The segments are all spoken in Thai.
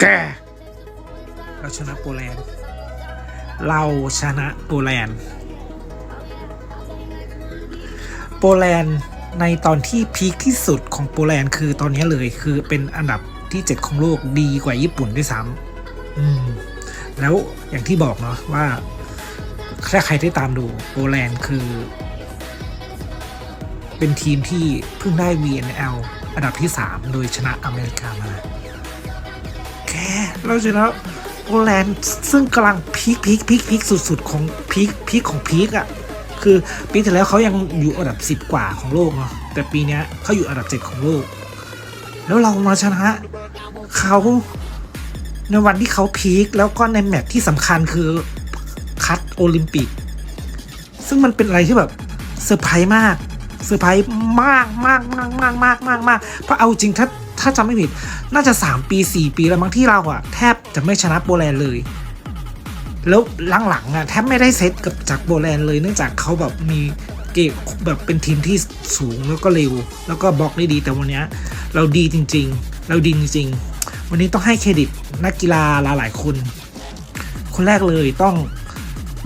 แกเราชนะโปแลนด์ เราชนะโปแลนด์ โปแลนด์ในตอนที่พีคที่สุดของโปแลนด์คือตอนนี้เลยคือเป็นอันดับที่ 7 ของโลกดีกว่าญี่ปุ่นด้วยซ้ำแล้วอย่างที่บอกเนาะว่าถ้าใครได้ตามดูโปแลนด์คือ เป็นทีมที่เพิ่งได้ VNL อันดับที่ 3 โดยชนะอเมริกามา เราชนะโปแลนด์ซึ่งกำลังพีคพีคพีคพีคสุดๆ ของพีคพีคของพีคอะ่ะคือปีที่แล้วเขายังอยู่อันดับ 10 กว่าของโลกเนาะแต่ปีนี้เขาอยู่อันดับ 7 ของโลก แล้วเรามาชนะเขาในวันที่เขาพีคแล้วก็ในแมตช์ที่สำคัญคือคัดโอลิมปิก ซึ่งมันเป็นอะไรที่แบบเซอร์ไพรส์มากเซอร์ไพรส์มากมากมากมากมากมากมากเพราะเอาจริงถ้า ถ้าจำไม่ผิดน่าจะ 3 ปี 4 ปีแล้วมั้งที่เราอะแทบจะไม่ชนะโปแลนด์เลย แล้วหลังๆอะแทบไม่ได้เซตกับจากโปแลนด์เลยเนื่องจากเขาแบบมีเกมแบบเป็นทีมที่สูงแล้วก็เร็ว แล้วก็บล็อกได้ดีแต่วันเนี้ยเราดีจริง ๆ เราดีจริงๆ วันนี้ต้องให้เครดิตนักกีฬาหลายๆคน คนแรกเลยต้อง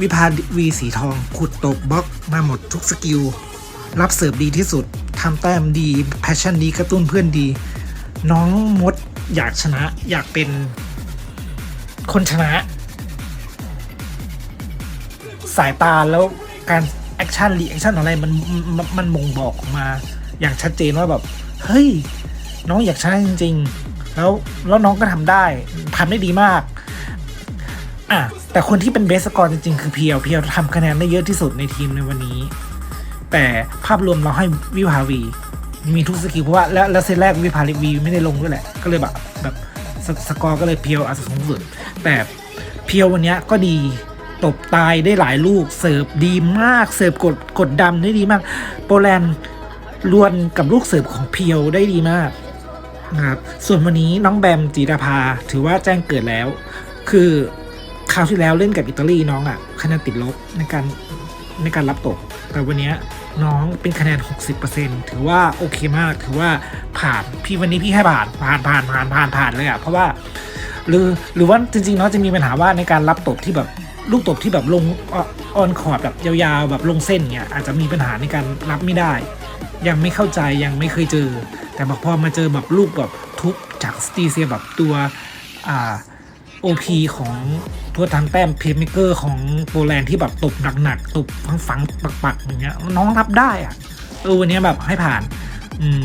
วิภาวีสีทองขุดตบบล็อกมาหมดทุกสกิล รับเสิร์ฟดีที่สุดทำแต้มดี แพชชั่นดี กระตุ้นเพื่อนดี น้องมดอยากชนะอยากเป็นคนชนะ สายตาแล้วการแอคชั่นรีแอคชั่นอะไรมันมันมันบ่งบอกมาอย่างชัดเจนว่าแบบ เฮ้ย น้องอยากชนะจริง ๆ แล้วแล้วน้องก็ทำได้ทำได้ดีมาก อะ แต่คนที่เป็นเบสกอร์จริง ๆ คือเพียวเพียวทำคะแนนได้เยอะที่สุดในทีมในวันนี้ แต่ภาพรวมเราให้วิภาวี มีทุกสกิลเพราะว่าแล้วแล้วเซตแรกวิภาวีไม่ได้ลงด้วยแหละ ก็เลยแบบแบบสสกอร์ก็เลยเพียวอาจจะสูงสุดแต่เพียววันนี้ก็ดีตบตายได้หลายลูกเสิร์ฟดีมากเสิร์ฟกดกดดำได้ดีมาก โปแลนด์ลวนกับลูกเสิร์ฟของเพียวได้ดีมากนะครับส่วนวันนี้น้องแบมจีราภาถือว่าแจ้งเกิดแล้ว คือคราวที่แล้วเล่นกับอิตาลีน้องอะ่ะคะแนนติดลบในการ ในการรับตก แต่วันนี้น้องเป็นคะแนน 60%ถือว่าโอเคมากถือว่าผ่านพี่วันนี้พี่ให้ผ่านผ่านผ่านผ่านผ่านผ่านเลยอะ่ะเพราะว่าหรือหรือว่าจริงๆเนาะจะมีปัญหาว่าในการรับตบที่แบบลูกตบที่แบบลงออนคอร์ดแบบยาวๆแบบลงเส้นเนี่ยอาจจะมีปัญหาในการรับไม่ได้ ยังไม่เข้าใจยังไม่เคยเจอ แต่บอกพอมาเจอแบบลูกแบบทุบจากสตีเซียแบบตัวอ่า โอพีของตัวทำแต้มเพย์เมเกอร์ของโปแลนด์ที่แบบตบหนักๆตบฝังๆปักๆอย่างเงี้ยน้องรับได้อะเออวันนี้แบบให้ผ่าน อืม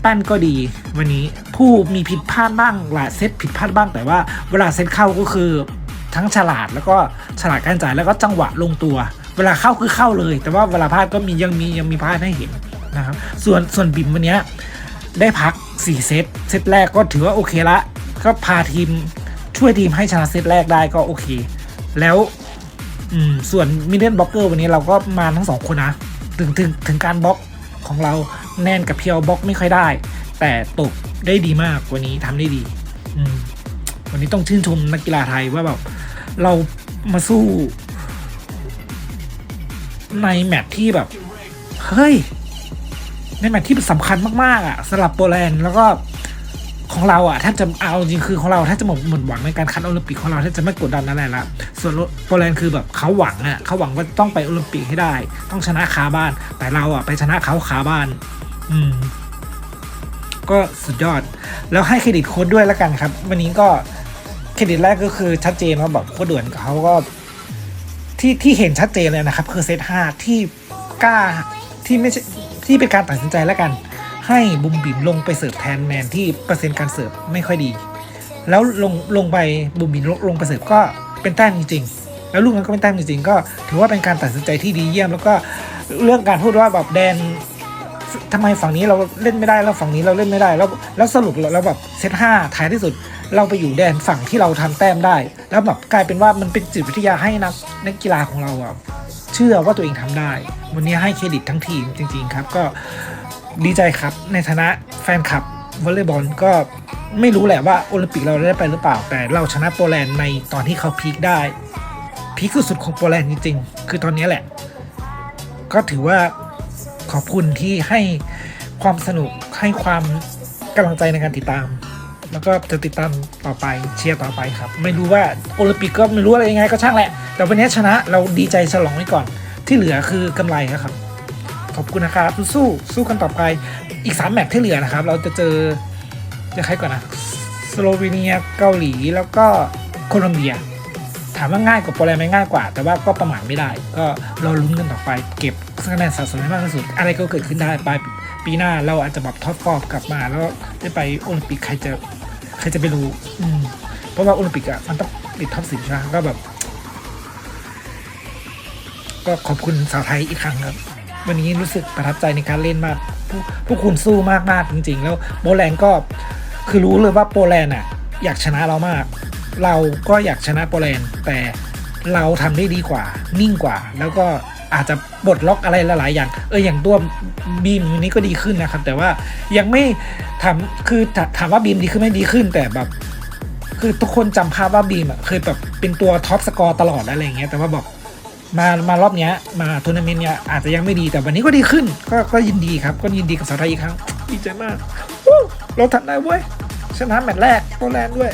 แป้นก็ดีวันนี้ผู้มีผิดพลาดบ้างหลายเซตผิดพลาดบ้างแต่ว่าเวลาเซตเข้าก็คือทั้งฉลาดแล้วก็ฉลาดการจ่ายแล้วก็จังหวะลงตัว เวลาเข้าคือเข้าเลย แต่ว่าเวลาพลาดก็มียังมียังมีพลาดให้เห็นนะครับส่วนส่วนบิมวันนี้ได้พัก 4 เซตเซตแรกก็ถือว่าโอเคละ ก็พาทีมช่วยทีมให้ชนะเซตแรกได้ก็โอเค แล้วส่วนมิดเดิลบล็อกเกอร์วันนี้เราก็มาทั้งสองคนนะ ถึงถึงถึงการบล็อกของเราแน่นกับเพียวบล็อกไม่ค่อยได้ แต่ตกได้ดีมากวันนี้ทำได้ดี อืวันนี้ต้องชื่นชมนักกีฬาไทยว่าแบบเรามาสู้ในแมตที่แบบ เฮ้ย ในแมตที่สำคัญมาก ๆ อะสำหรับโปแลนด์แล้วก็ ของเราอะแทบจะเอาจริงคือของเราแทบจะหมดหมดหวังในการคัดโอลิมปิกของเราแทบจะไม่กดดันอะไรละส่วนโปแลนด์คือแบบเขาหวังอะเขาหวังว่าต้องไปโอลิมปิกให้ได้ ต้องชนะคาบ้าน แต่เราอะไปชนะเขาคาบ้าน อืม ก็สุดยอด แล้วให้เครดิตโค้ดด้วยแล้วกันครับ วันนี้ก็เครดิตแรกก็คือชัดเจนว่าแบบโค้ดด่วนเขาก็ ที่ที่เห็นชัดเจนเลยนะครับ คือเซตห้าที่กล้าที่ไม่ใช่ที่เป็นการตัดสินใจแล้วกัน ให้บุมบิมลงไปเสิร์ฟแทนแมนที่เปอร์เซ็นต์การเสิร์ฟไม่ค่อยดี แล้วลงลงไปบุมบิมลงลงไปเสิร์ฟก็เป็นแต้มจริงๆ แล้วลูกนั้นก็เป็นแต้มจริงๆ ก็ถือว่าเป็นการตัดสินใจที่ดีเยี่ยม แล้วก็เรื่องการพูดว่าแบบแดนทำไมฝั่งนี้เราเล่นไม่ได้แล้วฝั่งนี้เราเล่นไม่ได้แล้วแล้วสรุปแล้วแบบเซตห้าท้ายที่สุดเราไปอยู่แดนฝั่งที่เราทำแต้มได้ แล้วแบบกลายเป็นว่ามันเป็นจิตวิทยาให้นักนักกีฬาของเราอะเชื่อว่าตัวเองทำได้ วันนี้ให้เครดิตทั้งทีมจริง ๆ ครับก็ ดีใจครับในฐานะแฟนคลับวอลเลย์บอลก็ไม่รู้แหละว่าโอลิมปิกเราได้ไปหรือเปล่า แต่เราชนะโปแลนด์ในตอนที่เขาพีคได้ พีคสุดของโปแลนด์จริงๆ คือตอนนี้แหละ ก็ถือว่าขอบคุณที่ให้ความสนุกให้ความกำลังใจในการติดตาม แล้วก็จะติดตามต่อไปเชียร์ต่อไปครับ ไม่รู้ว่าโอลิมปิกก็ไม่รู้อะไรยังไงก็ช่างแหละ แต่วันนี้ชนะเราดีใจฉลองไว้ก่อน ที่เหลือคือกำไรนะครับ ขอบคุณนะครับ สู้ๆสู้กันต่อไปอีก 3 แมตช์ที่เหลือนะครับ เราจะเจอจะใครก่อนนะสโลวีเนียเกาหลีแล้วก็โคลอมเบีย ถามว่าง่ายกว่าโปรแลนด์ไหมง่ายกว่า แต่ว่าก็ประมาทไม่ได้ ก็รอลุ้นกันต่อไป เก็บคะแนนสะสมให้มากที่สุด อะไรก็เกิดขึ้นได้ปลายปีหน้าเราอาจจะแบบท็อปฟอร์มกลับมา แล้วได้ไปโอลิมปิกใครจะใครจะไปรู้อืมเพราะว่าโอลิมปิกอะมันต้องติดท็อปสิบใช่ไหมก็แบบ ก็ขอบคุณสาวไทยอีกครั้งครับ วันนี้รู้สึกประทับใจในการเล่นมากผู้ผู้คุณสู้มากมากๆจริง ๆ แล้วโปแลนด์ก็คือรู้เลยว่าโปแลนด์อะอยากชนะเรามาก เราก็อยากชนะโปแลนด์แต่เราทำได้ดีกว่า นิ่งกว่า แล้วก็อาจจะบดล็อกอะไรหลาย ๆ อย่าง เอออย่างตัวบีมนนี้ก็ดีขึ้นนะครับ แต่ว่ายังไม่ทำคือถถามว่าบีมดีขึ้นไม่ดีขึ้น แต่แบบคือทุกคนจำภาพว่าบีมอะเคยแบบเป็นตัวท็อปสกอร์ตลอดอะไรอย่างเงี้ยแต่ว่าบอก มามารอบเนี้ยมาทัวร์นาเมนต์เนี้ยอาจจะยังไม่ดีแต่วันนี้ก็ดีขึ้น ก็ก็ยินดีครับ ก็ยินดีกับสาวไทยอีกครั้งดีใจมากวู้เราทำได้เว้ยชนะแมตช์แรกโปแลนด์ด้วย